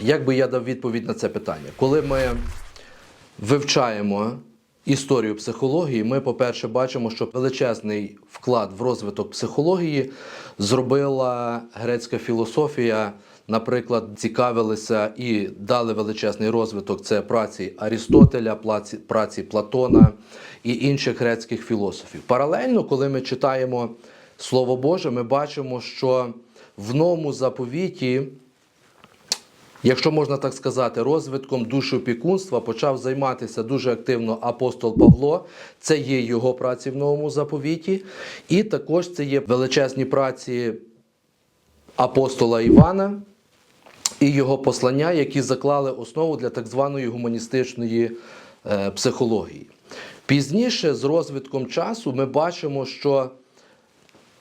як би я дав відповідь на це питання? Коли ми вивчаємо історію психології, ми, по-перше, бачимо, що величезний вклад в розвиток психології зробила грецька філософія. Наприклад, цікавилися і дали величезний розвиток це праці Арістотеля, праці, Платона і інших грецьких філософів. Паралельно, коли ми читаємо Слово Боже, ми бачимо, що в новому заповіті якщо можна так сказати, розвитком душопікунства почав займатися дуже активно апостол Павло. Це є його праці в новому заповіті, і також це є величезні праці апостола Івана і його послання, які заклали основу для так званої гуманістичної е, психології. Пізніше, з розвитком часу, ми бачимо, що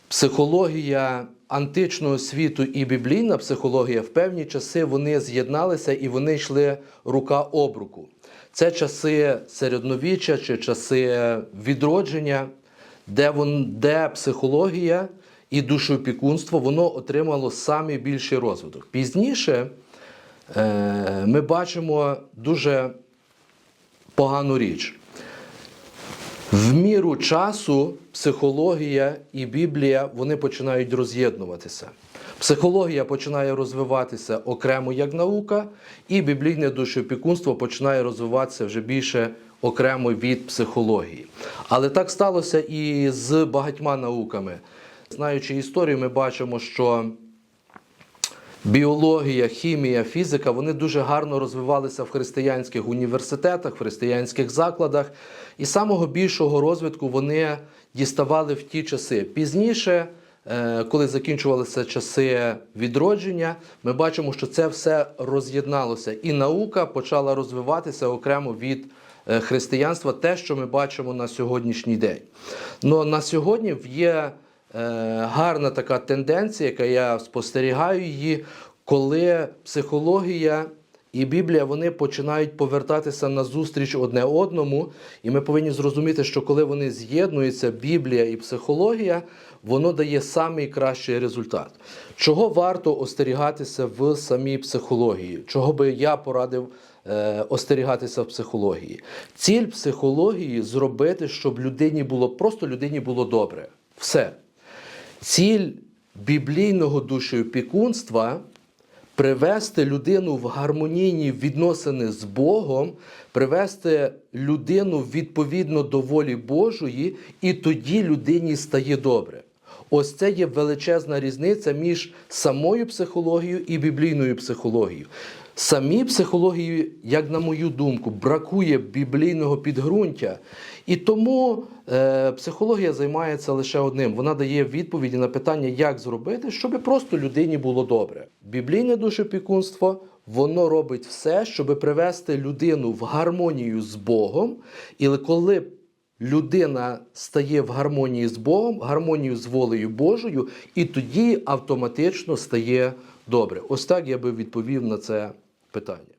психологія античного світу і біблійна психологія в певні часи вони з'єдналися і вони йшли рука об руку. Це часи середньовіччя чи часи відродження, де, вон, де психологія і душоопікунство воно отримало самий більший розвиток. Пізніше е, ми бачимо дуже погану річ. В міру часу психологія і Біблія вони починають роз'єднуватися. Психологія починає розвиватися окремо як наука, і біблійне душеопікунство починає розвиватися вже більше окремо від психології. Але так сталося і з багатьма науками. Знаючи історію, ми бачимо, що біологія, хімія, фізика вони дуже гарно розвивалися в християнських університетах, в християнських закладах, і самого більшого розвитку вони діставали в ті часи. Пізніше, е, коли закінчувалися часи відродження, ми бачимо, що це все роз'єдналося, і наука почала розвиватися окремо від е, християнства, те, що ми бачимо на сьогоднішній день. Но на сьогодні є гарна така тенденція, яка я спостерігаю її, коли психологія і Біблія вони починають повертатися на зустріч одне одному, і ми повинні зрозуміти, що коли вони з'єднуються, Біблія і психологія, воно дає самий кращий результат. Чого варто остерігатися в самій психології? Чого би я порадив е, остерігатися в психології? Ціль психології зробити, щоб людині було просто людині було добре. Все. Ціль біблійного душеопікунства привести людину в гармонійні відносини з Богом, привести людину відповідно до волі Божої, і тоді людині стає добре. Ось це є величезна різниця між самою психологією і біблійною психологією. Самій психології, як на мою думку, бракує біблійного підґрунтя, і тому е, психологія займається лише одним: вона дає відповіді на питання, як зробити, щоб просто людині було добре. Біблійне душепікунство воно робить все, щоб привести людину в гармонію з Богом, і коли людина стає в гармонії з Богом, гармонію з волею Божою, і тоді автоматично стає добре. Ось так я би відповів на це питання.